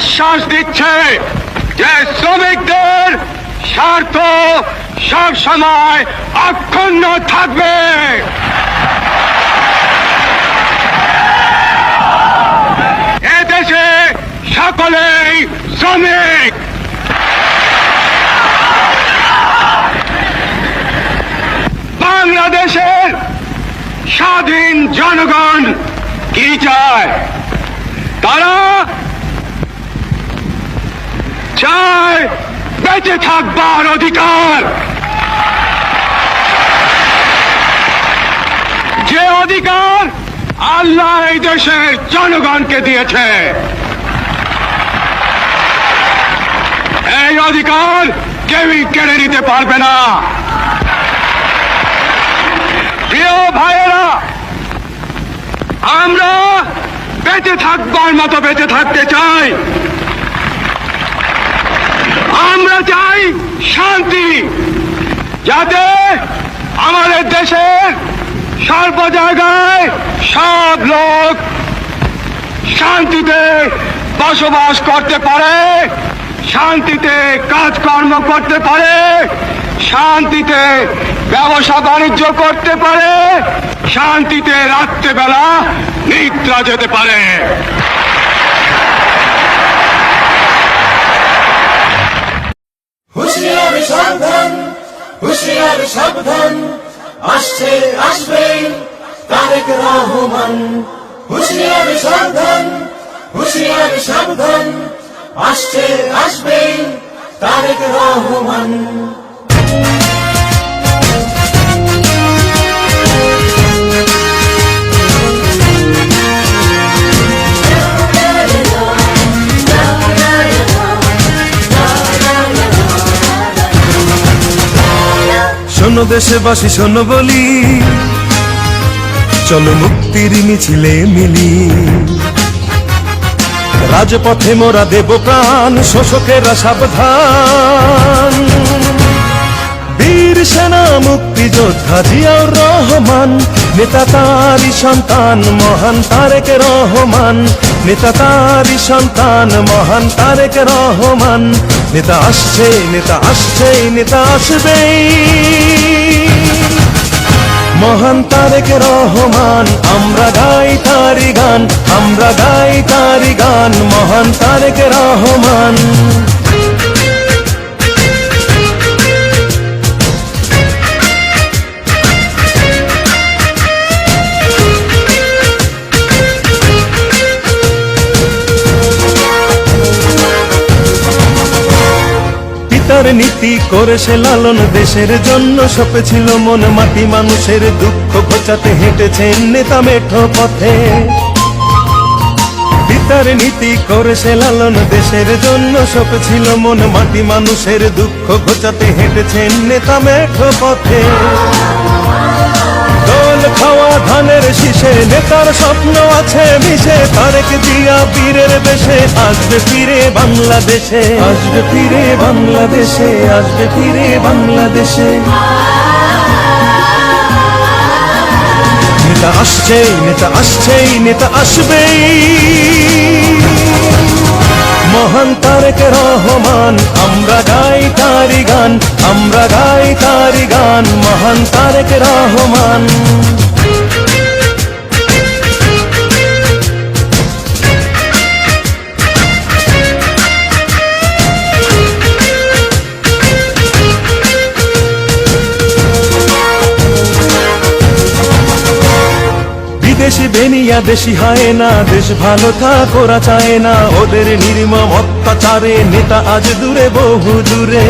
আশ্বাস দিচ্ছে যে শ্রমিকদের স্বার্থ সব সময় অক্ষুণ্ণ থাকবে। এদেশে সকলেই শ্রমিক। বাংলাদেশের স্বাধীন জনগণ কি চায় তারা চায় বেঁচে থাকবার অধিকার। যে অধিকার আল্লাহ এই দেশের জনগণকে দিয়েছে, এই অধিকার কেউই কেড়ে নিতে পারবে না। প্রিয় ভাইয়েরা, আমরা বেঁচে থাকবার মতো বেঁচে থাকতে চাই। আমরা চাই শান্তি, যাতে আমাদের দেশের সর্ব জায়গায় সব লোক শান্তিতে বসবাস করতে পারে, শান্তিতে কাজকর্ম করতে পারে, শান্তিতে ব্যবসা বাণিজ্য করতে পারে, শান্তিতে রাত্রেবেলা নিদ্রা যেতে পারে হুশিয়ার সাবধান, হুশিয়ার সাবধান, আসছে, আসবে তারেক রহমান। হুশিয়ার সাবধান হুশিয়ার সাবধান, আসছে, আসবে তারেক রহমান। শোনো দেশবাসী, শোনো বলি। চলো মুক্তির মিছিলে মিলি। রাজপথে মোরা দেব প্রাণ, শোষকেরা সাবধান। বীর সেনা মুক্তিযোদ্ধা জিয়াউর রহমান নেতা তারি সন্তান, মহান তারেক রহমান। নেতা তারি সন্তান, মহান তারেক রহমান। নেতা আসছে নেতা আসছে, নেতা আসবেই। মহান তারেক রহমান, আমরা গাই তারি গান, আমরা গাই তারি গান, মহান তারেক রহমান। পিতার নীতি করে সে লালন দেশের জন্য। সপেছিল মন মাটি, মানুষের দুঃখ ঘোচাতে হেঁটেছেন নেতা মেঠো পথে। পিতার নীতি করে সে লালন দেশের জন্য। সপেছিল মন মাটি, মানুষের দুঃখ ঘোচাতে হেঁটেছেন নেতা মেঠো পথে। শীষে নেতার স্বপ্ন আছে মিশে। তারেক দিয়া পীরের দেশে, আসবে ফিরে বাংলাদেশে। আসবে ফিরে বাংলাদেশে, আসবে ফিরে বাংলাদেশে। নেতা আসছেই নেতা আসছেই, নেতা আসবেই। মহান তারেক রহমান, আমরা গাই তারি গান, আমরা গাই তারি গান, মহান তারেক রহমান। বিদেশি বেনিয়া দেশি হয় না, দেশ ভালো থাক ওরা চায় না। ওদের নির্মম অত্যাচারে নেতা আজ দূরে, বহু দূরে।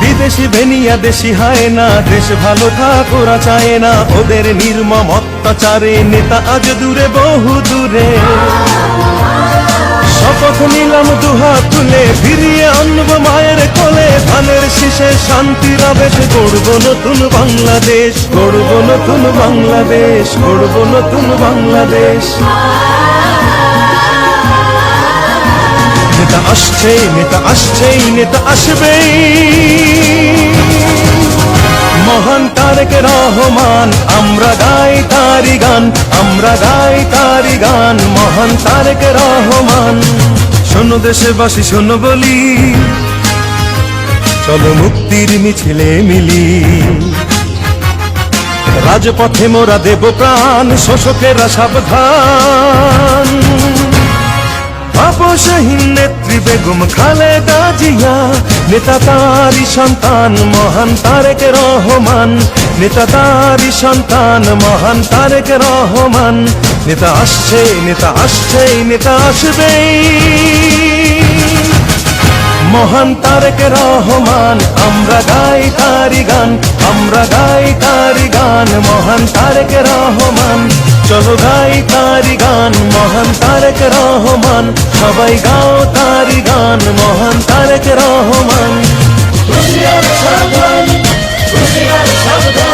বিদেশি বেনিয়া দেশি হয় না, দেশ ভালো থাক ওরা চায় না। ওদের নির্মম অত্যাচারে নেতা আজ দূরে, বহু দূরে। শপথ নিলাম দুহাত তুলে, ফিরিয়ে আনব মায়ের কোলে। শীষে শান্তির আবেশ, গড়ব নতুন বাংলাদেশ, গড়ব নতুন বাংলাদেশ, গড়ব নতুন বাংলাদেশ। নেতা আসছে, নেতা আসছেই, নেতা আসবেই। মহান তারেক রহমান, আমরা গাই তারি গান, আমরা গাই তারি গান, মহান তারেক রহমান। শোনো দেশবাসী, শোনো বলি। চলো মুক্তির মিছিলে মিলি। রাজপথে মোরা দেব প্রাণ, শোষকেরা সাবধান। আপসহীন নেত্রী বেগম খালেদা জিয়া, নেতা তারি সন্তান, মহান তারেক রহমান। নেতা তারি সন্তান, মহান তারেক রহমান। নেতা আসছে নেতা আসছে, নেতা আসবেই। মহান তারেক রহমান, আমরা গাই তারি গান, আমরা গাই তারি গান, মহান তারেক রহমান। চলো গাই তারি গান, মহান তারেক রহমান, সবাই গাও তারি গান, মহান তারেক রহমান। সাবধান সাবধান।